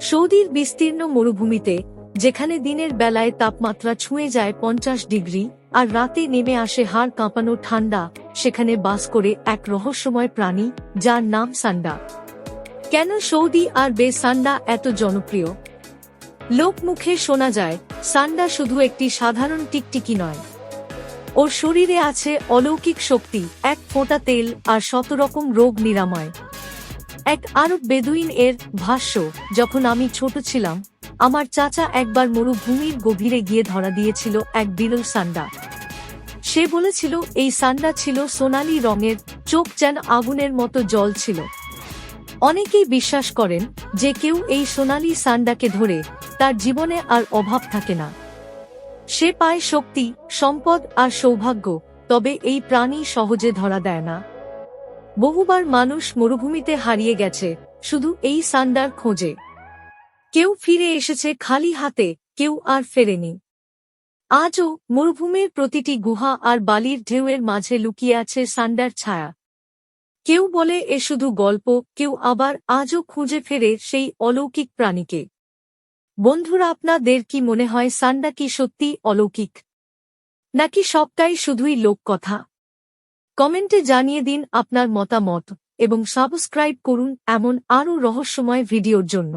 সৌদির বিস্তীর্ণ মরুভূমিতে, যেখানে দিনের বেলায় তাপমাত্রা ছুঁয়ে যায় পঞ্চাশ ডিগ্রি আর রাতে নেমে আসে হাড় কাঁপানো ঠান্ডা, সেখানে বাস করে এক রহস্যময় প্রাণী, যার নাম সান্ডা। কেন সৌদি আর বে সান্ডা এত জনপ্রিয়? লোকমুখে শোনা যায়, সান্ডা শুধু একটি সাধারণ টিকটিকি নয়। ওর শরীরে আছে অলৌকিক শক্তি, এক ফোঁটা তেল আর শত রকম রোগ নিরাময়। এক আরব বেদুইন এর ভাষ্য, যখন আমি ছোট ছিলাম, আমার চাচা একবার মরুভূমির গভীরে গিয়ে ধরা দিয়েছিল এক বিরল সান্ডা। সে বলেছিল, এই সান্ডা ছিল সোনালি রঙের, চোখ যেন আগুনের মতো জল ছিল। অনেকেই বিশ্বাস করেন যে কেউ এই সোনালি সান্ডাকে ধরে, তার জীবনে আর অভাব থাকে না। সে পায় শক্তি, সম্পদ আর সৌভাগ্য, তবে এই প্রাণী সহজে ধরা দেয় না। বহুবার মানুষ মরুভূমিতে হারিয়ে গেছে, শুধু এই সান্ডার খোঁজে। কেউ ফিরে এসেছে খালি হাতে, কেউ আর ফেরেনি। আজও মরুভূমির প্রতিটি গুহা আর বালির ঢেউয়ের মাঝে লুকিয়ে আছে সান্ডার ছায়া। কেউ বলে এ শুধু গল্প, কেউ আবার আজও খুঁজে ফেরে সেই অলৌকিক প্রাণীকে। বন্ধুরা, আপনাদের কি মনে হয় সান্ডা কি সত্যি অলৌকিক? নাকি সবটাই শুধুই লোককথা? কমেন্টে জানিয়ে দিন আপনার মতামত এবং সাবস্ক্রাইব করুন এমন আরও রহস্যময় ভিডিওর জন্য।